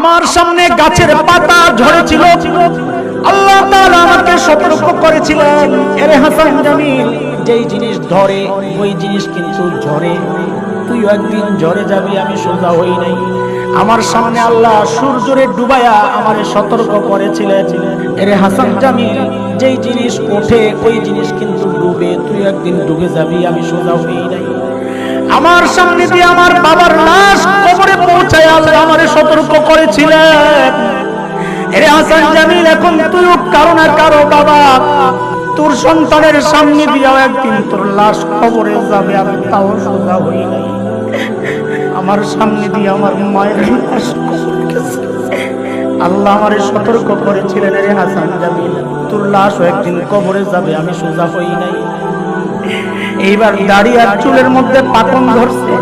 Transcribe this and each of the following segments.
আমার সামনে গাছের পাতা ঝরেছিল। আল্লাহ আমাকে সতর্ক করেছিলেন। এরে হাসান জামিল, যেই জিনিস ধরে, ওই জিনিস কিন্তু ঝরে। তুই একদিন ঝরে যাবি, আমি সোজা হই নাই। আমার সামনে আল্লাহ সূর্যরে ডুবায়া আমারে সতর্ক করেছিলেন। এরে হাসান জামিল, যেই জিনিস ওঠে, ওই জিনিস কিন্তু ডুবে। তুই একদিন ডুবে যাবি, আমি সোজা হই নাই। আমার সামনে দিয়ে আমার বাবার লাশ কবরে পৌঁছায় আল্লাহ আমারে সতর্ক করেছিলেন। এরে হাসান জামিল, এখন তুই কারও না কারও বাবা। তোর সন্তানের সামনে দিয়েও একদিন তোর লাশ কবরে যাবে আমি তাও সোজা হই নাই। আমার সামনে দিয়ে আমার মায়ের লাশ আল্লাহ আমারে সতর্ক করেছিলেন রে হাসান জামিল। তোর লাশও একদিন কবরে যাবে, আমি সোজা হই নাই। এইবার দাড়ি আর চুলের মধ্যে পাকন ধরছে।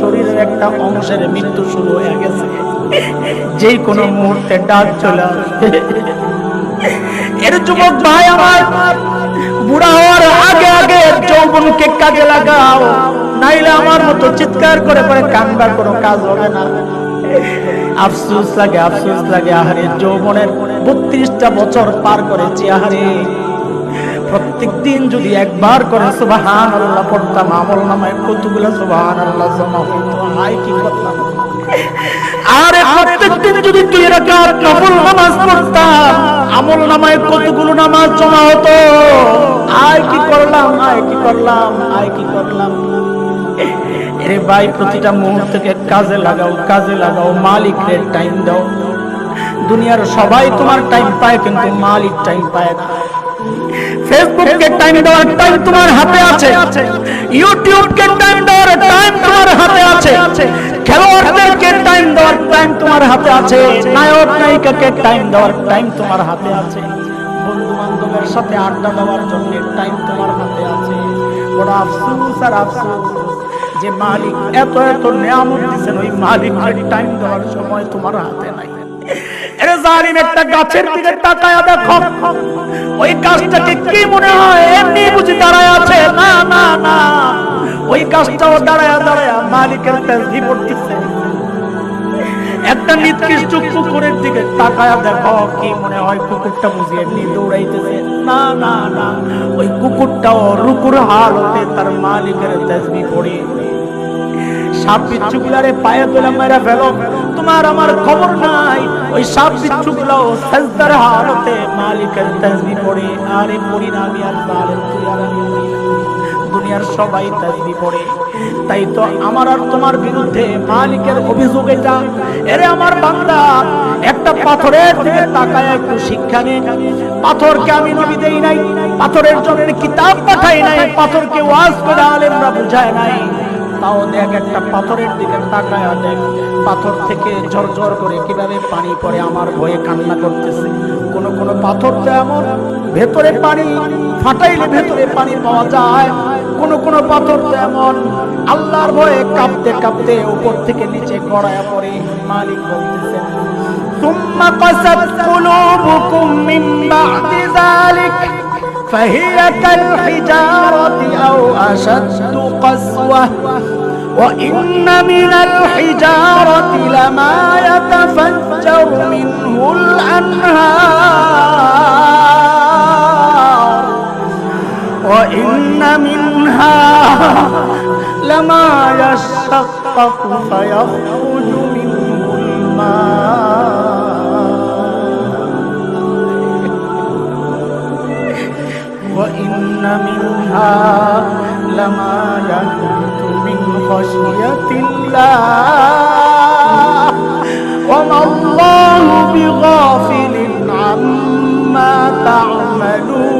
শরীরের একটা অংশের মৃত্যু শুরু হয়ে গেছে। যেই কোনো মুহূর্তে ডাক চলে এর যুবক ভাই আমার, বুড়া হওয়ার আগে আগে যৌবনকে কাজে লাগাও। নাইলে আমার মতো চিৎকার করে করে কান্দা কোনো কাজ হবে না। আফসোস লাগে আফসোস লাগে, আহারে, যৌবনের বত্রিশটা বছর পার করেছি, আহারে। প্রত্যেক দিন যদি একবার করে সুবাহান আল্লাহ পড়তাম, আমল নামায় কতগুলো সুবাহান আল্লাহ জমা হইতো। হাই কি করতাম? আরে প্রত্যেক দিন যদি দুই রাকাত নফল নামাজ পড়তাম, আমল নামায় কতগুলো নামাজ জমা হতো। আয়, কি করলাম? আয়, কি করলাম? আয়, কি করলাম? এরে ভাই, প্রতিটা মুহূর্তকে কাজে লাগাও কাজে লাগাও মালিকের টাইম দাও। দুনিয়ার সবাই তোমার টাইম পায়, কিন্তু মালিক টাইম পায় না। ফেসবুককে টাইম দেওয়ার টাইম তোমার হাতে আছে। ইউটিউবকে টাইম দেওয়ার টাইম তোমার হাতে আছে। খেলোয়াড়দেরকে টাইম দেওয়ার টাইম তোমার হাতে আছে। নায়ক, নায়িকাকে টাইম দেওয়ার টাইম তোমার হাতে আছে। বন্ধু বান্ধবের সাথে আড্ডা দেওয়ার জন্য টাইম তোমার হাতে আছে। বড় আফসোস আর আফসোস যে মালিক এত এত নিয়ামত দিচ্ছেন ওই মালিকের টাইম দেওয়ার সময় তোমার হাতে নাই। জালিম, একটা গাছের দিকে তাকায়া দেখো। ওই গাছটাকে কি মনে হয়? এমনি বুঝি দাঁড়ায় আছে। না না না। ওই গাছটাও মালিকের তাসবি পড়তেছে। একটা দিকে তাকায়া দেখো, কি মনে হয় কুকুরটা বুঝি এমনি দৌড়াইতেছে। না না না। ওই কুকুরটাও রুকুর হালতে তার মালিকের তাসবি পড়ে। সাপ বিচ্ছুগুলারে পায়ে তুলে মেরে ফেলো। তোমার আমার খবর নাই। ওই সাপ বিচ্ছুগুলাও সাজদার হালতে মালিকের তাসবি পড়ে। আরে পড়ি না আমি আর জালেম তুই আর আমি? দুনিয়ার সবাই তাসবি পড়ে। তাই তো আমার আর তোমার বিরুদ্ধে মালিকের অভিযোগ এটা। এরে আমার বান্দা, একটা পাথরের দিকে তাকায় একটু শিক্ষা নে। পাথরকে আমি নবী দেই নাই, পাথরের জন্য কিতাব পাঠাই নাই, পাথরকে ওয়াজ করে আলেমরা বুঝায় নাই। তাও দেখ একটা পাথরের দিকে তাকায় দেখ পাথর থেকে ঝরঝর করে কিভাবে পানি পড়ে আমার ভয়ে কান্না করতেছে কোন কোন পাথর তো এমন ভেতরে পানি ফাটাইলে ভেতরে পানি পাওয়া যায় কোন কোন পাথর তো এমন আল্লাহর ভয়ে কাঁপতে কাঁপতে উপর থেকে নিচে গড়ায় পড়ে মালিক বলতেছেন ثم قست قلوبكم من بعد ذلك فهي كالحجارة أو أشد قسوة وإن من الحجارة لما يتفجر منه الأنهار. وإن منها لما يشقق فيخرج منه الماء. وإن منها لما من خشية الله وما الله بغافل عما تعملون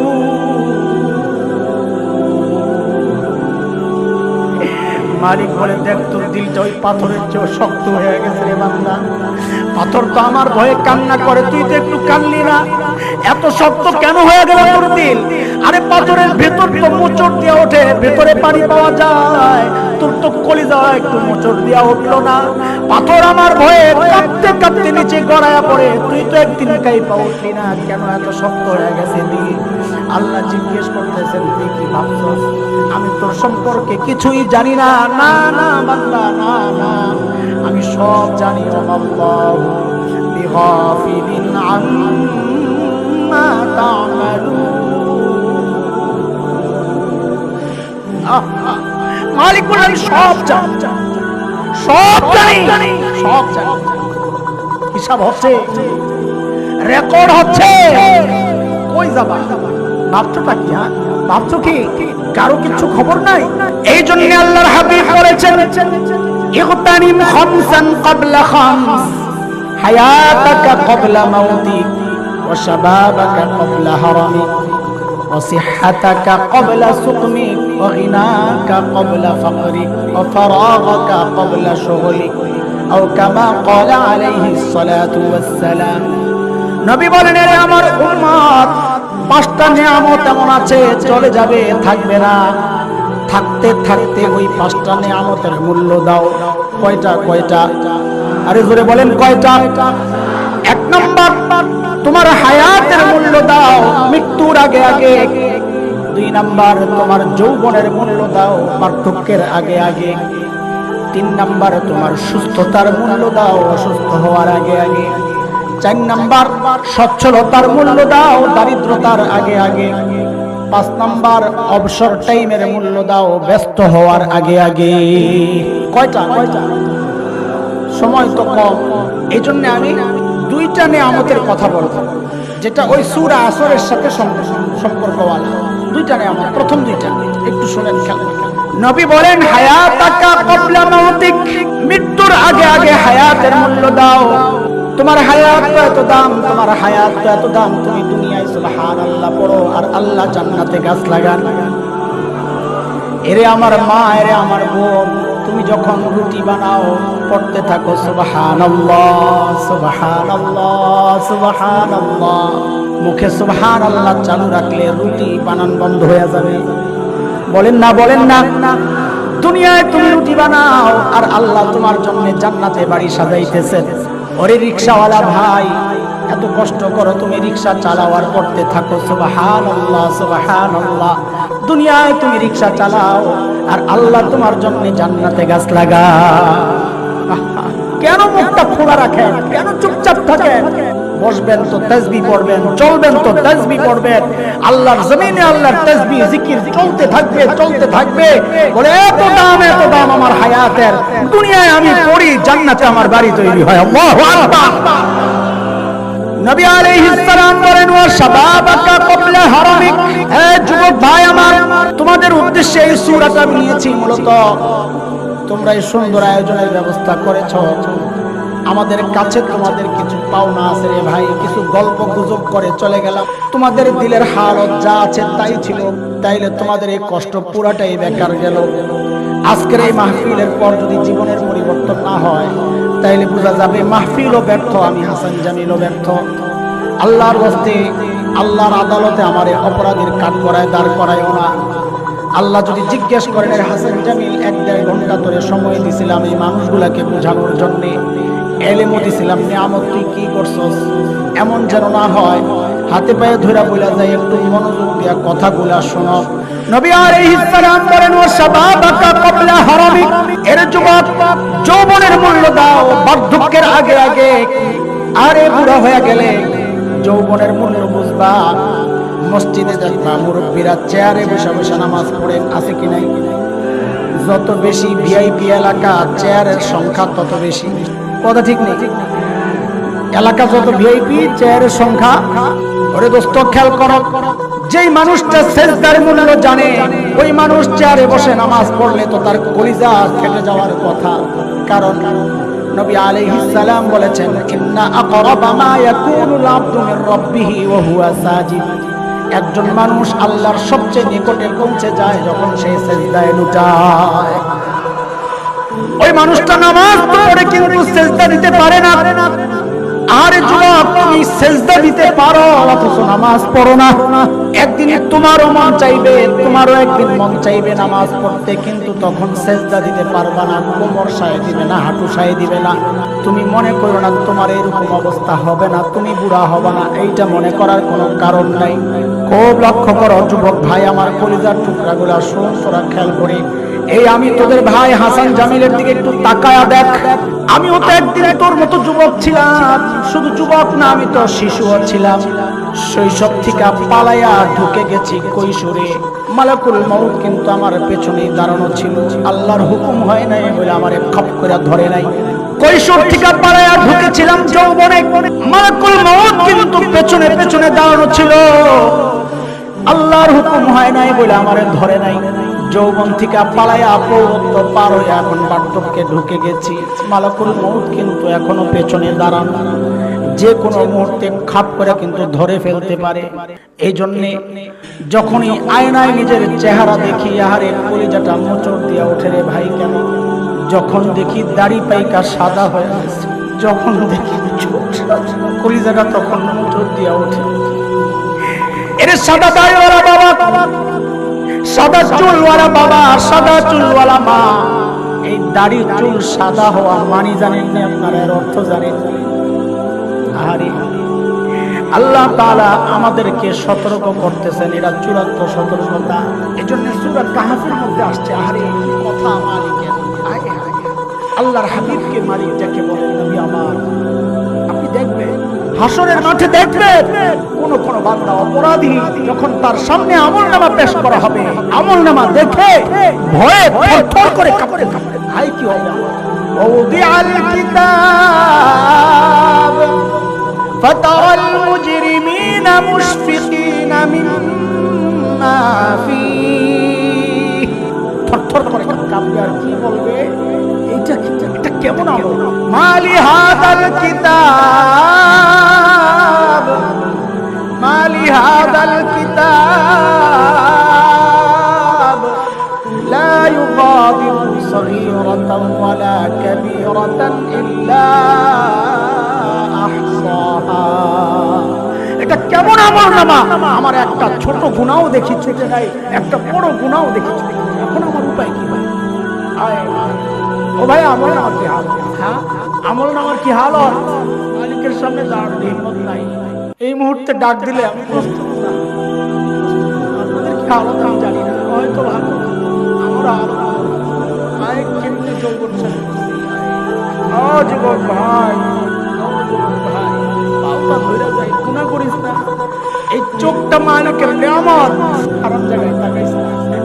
মালিক বলে দেখ তোর দিলটা ওই পাথরের চেয়েও শক্ত হয়ে গেছে রে বান্দা পাথর তো আমার ভয়ে কান্না করে তুই তো একটু কানলি না এত শক্ত কেন হয়ে গেল তোর দিল? আরে পাথরের ভেতর তো মোচড় দিয়ে ওঠে, ভেতরে পানি পাওয়া যায়। তোর তো কলিজা একটু মোচড় দিয়া উঠল না। পাথর আমার ভয়ে কাঁপতে কাঁপতে নিচে গড়ায়া পড়ে। তুই তো একদিন কাই পা উঠলি না, কেন এত শক্ত হয়ে গেছে দিল? আল্লাহ জিজ্ঞেস করতেছেন, তুই কি ভাবছস? আমি তোর সম্পর্কে কিছুই জানি না। না না, বান্দা, না না। আমি সব জানি আল্লাহ। বিগাফিলিন সব জানি। সব জানি। সব জানি। হিসাব হচ্ছে, রেকর্ড হচ্ছে। কই যাবা? ভাবছোটা কি হ্যাঁ? ভাবছ কি, কারও কিছু খবর নাই? এই জন্য আল্লাহর হাবিব বলেছেন, ইগতানিম খামসান ক্বাবলা খামস, হায়াতাকা ক্বাবলা মাউতিক ওয়া শাবাবাকা ক্বাবলা হারামিক وصحتك قبل سقمك وغناك قبل فقرك وفراغك قبل شغلك أو كما قال عليه الصلاة والسلام নবী বলেন রে আমার উম্মত পাঁচটা নিয়ামত এমন আছে চলে যাবে থাকবে না থাকতে থাকতে ওই পাঁচটা নিয়ামতের মূল্য দাও কয়টা কয়টা আরে জোরে বলেন কয়টা এক নম্বর তোমার হায়াতের মূল্য দাও, মৃত্যুর আগে আগে। দুই নাম্বার, তোমার যৌবনের মূল্য দাও, পার্থক্যের আগে আগে। তিন নাম্বার, তোমার সুস্থতার মূল্য দাও, অসুস্থ হওয়ার আগে আগে। চার নাম্বার, সচ্ছলতার মূল্য দাও, দারিদ্রতার আগে আগে। পাঁচ নাম্বার, অবসর টাইমের মূল্য দাও, ব্যস্ত হওয়ার আগে আগে। কয়টা? কয়টা? সময় তো কম। এই জন্য আমি দুইটা নিয়ে নিয়ামতের কথা বলব। যেটা ওই সুরা আসরের সাথে সম্পর্কওয়ালা। দুইটা নিয়ামত প্রথম দুইটা। একটু শুনেন খেলা। নবী বলেন মাউতিক মৃত্যুর আগে আগে হায়াতের মূল্য দাও। তোমার হায়াত তো এত দাম, তোমার হায়াত তো এত দাম। তুমি দুনিয়ায় সুবহানাল্লাহ পড়ো আর আল্লাহ জান্নাতে গাছ লাগান। এরে আমার মা, এরে আমার বোন তুমি যখন রুটি বানাও, পড়তে থাকো, সুবহানাল্লাহ সুবহানাল্লাহ সুবহানাল্লাহ। মুখে চালু রাখলে রুটি বানান বন্ধ হয়ে যাবে। বলেন না বলেন না। দুনিয়ায় তুমি রুটি বানাও, আর আল্লাহ তোমার জন্য জান্নাতে বাড়ি সাজাইতেছেন ওরে রিক্সাওয়ালা ভাই, এত কষ্ট করো তুমি রিক্সা চালাও আর পড়তে থাকো সুবাহান আল্লাহ সুবাহান আল্লাহ দুনিয়ায় তুমি রিক্সা চালাও, আর আল্লাহ তোমার জন্য জান্নাতে গাছ লাগা কেন মুখটা খোলা রাখেন? কেন চুপচাপ থাকেন? বসবেন তো তাসবি পড়বেন, চলবেন তো তাসবি পড়বেন। আল্লাহর জমিনে আল্লাহর তাসবি জিকির চলতে থাকবে চলতে থাকবে। বলে, এত দাম এত দাম আমার হায়াতের। দুনিয়ায় আমি পড়ি, জান্নাতে আমার বাড়ি তৈরি হয়। আল্লাহু আকবার। নবী আলাইহিস সালাম বলেন ওয়া শাবাবাকা ক্বাবলা হারামিক, হে যুবক ভাই আমার, তোমাদের উদ্দেশ্যে এই সূরাটা আমি নিয়েছি মূলত। তোমরা এই সুন্দর আয়োজনের ব্যবস্থা করেছ। আমাদের কাছে তোমাদের কিছু পাওনা আছে রে ভাই, কিছু গল্প গুজব করে চলে গেলাম। তোমাদের দিলের হালত যা আছে তাই ছিল, তাইলে তোমাদের এই কষ্ট পুরাটাই বেকার গেল। আজকের এই মাহফিলের পর যদি জীবনের পরিবর্তন না হয়, তাইলে বোঝা যাবে মাহফিলও ব্যর্থ, আমি হাসান জামিলও ব্যর্থ। আল্লাহর বস্তে আল্লাহর আদালতে আমার অপরাধীর কাঠ করায় দাঁড় করায়ও না। আল্লাহ যদি জিজ্ঞেস করেন হাসান জামিল, এক দেড় ঘণ্টা ধরে সময় দিছিলাম এই মানুষগুলাকে বোঝানোর জন্যে। এলেমও দিছিলাম, নিয়ামত তুই কি করছস? এমন যেন না হয় হাতে পায়ে ধরে বলা যায়, একটু মনোযোগ দিয়া কথাগুলা শোনো। নবী আলাইহিস সালাম বলেন, ও শাবাবাকা ক্বাবলা হারামিক। এর যুবক যৌবনের মূল্য দাও, বার্ধক্যের আগে আগে আরে বুড়া হয়ে গেলে যৌবনের মূল্য বুঝবা। মসজিদে দেখবা, মুরব্বীরা চেয়ারে বসে বসে নামাজ পড়েন, আছে কি নাই? যত বেশি ভিআইপি এলাকা, চেয়ারের সংখ্যা তত বেশি। কথা ঠিক নেই? এলাকা যত ভিআইপি, চেয়ারের সংখ্যা ওরে দোস্ত, খেয়াল করো, যেই মানুষটা সেজদার মূল্য জানে, ওই মানুষ চেয়ারে বসে নামাজ পড়লে তো তার কলিজা ফেটে যাওয়ার কথা। কারণ নবী আলাইহিস সালাম বলেছেন, ইন্না আকরাবা মা ইয়াকুনুল আবদু মির রাব্বিহি ওয়া হুয়া সাজিদ। একজন মানুষ আল্লাহর সবচেয়ে নিকটে পৌঁছে যায় যখন সে সেজদায় লুটায়। ওই মানুষটা নামাজ পড়ে কিন্তু সেজদা দিতে পারে না। আরে তুমি সেজদা দিতে পারো, অথচ নামাজ পড়ো না। একদিন তোমারও মন চাইবে, তোমারও একদিন মন চাইবে নামাজ পড়তে, কিন্তু তখন সেজদা দিতে পারবা না, কোমর সায় দিবে না, হাঁটু সায় দিবে না। তুমি মনে করো না, তোমার এরকম অবস্থা হবে না, তুমি বুড়া হবে না, এইটা মনে করার কোনো কারণ নাই। খুব লক্ষ্য করো, যুবক ভাই, আমার কলিজার টুকরাগুলা তোরা খেয়াল করে। এই আমি তোদের ভাই হাসান জামিলের দিকে একটু তাকায়া দেখ। আমিও তো একদিন তোর মতো যুবক ছিলাম। শুধু যুবক না, আমি তো শিশুও ছিলাম। শৈশব থেকে পালাইয়া ঢুকে গেছি কৈশোরে। মালাকুল মউত কিন্তু আমার পেছনেই দাঁড়ানো ছিল। আল্লাহর হুকুম হয় নাই বলে আমারে খপ করে ধরে নাই। কৈশোর থেকে পালাইয়া ঢুকেছিলাম যৌবনে। মালাকুল মউত কিন্তু পেছনে পেছনে দাঁড়ানো ছিল। আল্লাহর হুকুম হয় নাই বলে আমার ধরে নাই। যৌবন থেকে পালাইয়া পৌরত্ব পার হয়ে এখন বার্ধক্যে ঢুকে গেছি। মালাকুল মৌত কিন্তু এখনও পেছনে দাঁড়ানো। যে কোনো মুহূর্তে খাপ করে কিন্তু ধরে ফেলতে পারে। এই জন্যে যখনই আয়নায় নিজের চেহারা দেখি, আহারে, কলিজাটা মোচড় দিয়া ওঠে রে ভাই কেন? যখন দেখি দাড়ি পাইকা সাদা হয়ে আছে, যখন দেখি কলিজাটা তখন মোচড় দিয়া ওঠে। এরে সাদা দাড়িওয়ালা বাবা! সাদা চুলওয়ালা বাবা, সাদা চুলওয়ালা মা। এই দাড়ি চুল সাদা হওয়া মানি জানেন না আপনারা, এর অর্থ জানেন। আরে আল্লাহ তাআলা আমাদেরকে সতর্ক করতেছেন, এরা চূড়ান্ত সতর্কতা। এই জন্য সুরা কাহাফের মধ্যে আসছে আরে কথা মালিকের। আল্লাহর হাবিবকে মালিক যাকে বলেন নবী আমার। হাসরের মাঠে দেখবেন কোন কোন বান্দা অপরাধী যখন তার সামনে আমল নামা পেশ করা হবে আমল নামা দেখে ভয়ে থরথর করে কাঁপতে কাঁপতে ভাই কি হবে ووضع الكتاب فترى المجرمين مشفقين مما فيه থরথর করে কাঁপবে আর কি বলবে এইটা কি এটা কেমন আমল? মালি হাদাল কিতাব। মালি হাদাল কিতাব। লা ইউগাদিরু সগীরাতান ওয়ালা কাবীরাতান ইল্লা আহসাহা। এটা কেমন আমল নামা আমার একটা ছোট গুনাও দেখি, ছুটে নাই, একটা বড় গুনাও দেখি, ছুটে এখন আমার উপায় কি হয়? আয় ও ভাই আমল নামার কি হাল? হ্যাঁ? আমল নামার কি হাল? হয় মালিকের সামনে দাঁড়ানোর হিম্মত নাই। এই মুহূর্তে ডাক দিলে আমি প্রস্তুত আপনাদের কি হালত আমি জানি না। হয়তো ভালো আমরা আরও ভাই কেমনি যৌবন যুবক ভাই। ভাই, পাওটা ধরে যাই করিস না। এই চোখটা মালিকের নিয়ামত? আরাম জায়গায় তাকাইস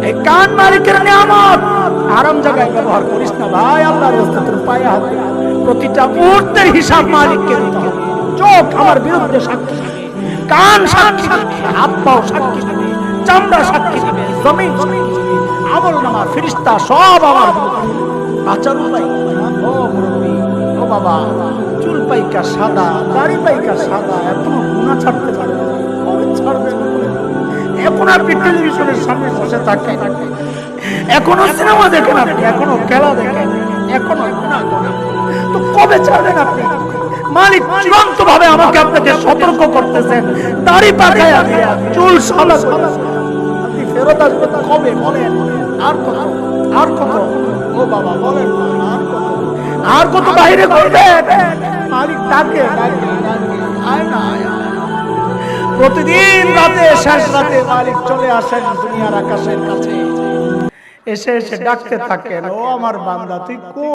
এই কান মালিকের নিয়ামত। আরাম জায়গায় ব্যবহার করিস না। ভাই, আল্লাহর রাস্তা তোর পায়ে হাতে প্রতিটা মুহূর্তের হিসাব মালিককে দিতে হবে। চোখ আমার বিরুদ্ধে সাক্ষী কান সাক্ষী হাত পাও সাক্ষী চামড়া সাক্ষী দিবে। আমল নামা, ফিরিস্তা সব আমার উপায়? ও মুরব্বী, ও বাবা, চুল পাইকা সাদা, দাড়ি পাইকা সাদা, এখনও গুণা ছাড়তে পারে ছাড়বে এখন সামনে বসে থাকেন এখনও সিনেমা দেখেন আপনি? এখনও খেলা দেখেন? এখনও? তো কবে ছাড়বেন আপনি? মালিক চূড়ান্ত ভাবে আমাকে আপনাকে সতর্ক করতেছেন দাড়ি পাকায় চুল করে। আপনি ফেরত আসবেন কবে? বলেন। আর কত? আর কত? ও বাবা, বলেন আর কত? আর কত বাইরে করবেন মালিক ডাকে আয় না, আয়। প্রতিদিন রাতে, শেষ রাতে মালিক চলে আসেন দুনিয়ার আকাশের কাছে। এসে এসে ডাকতে থাকেন। ও আমার বান্দা তুই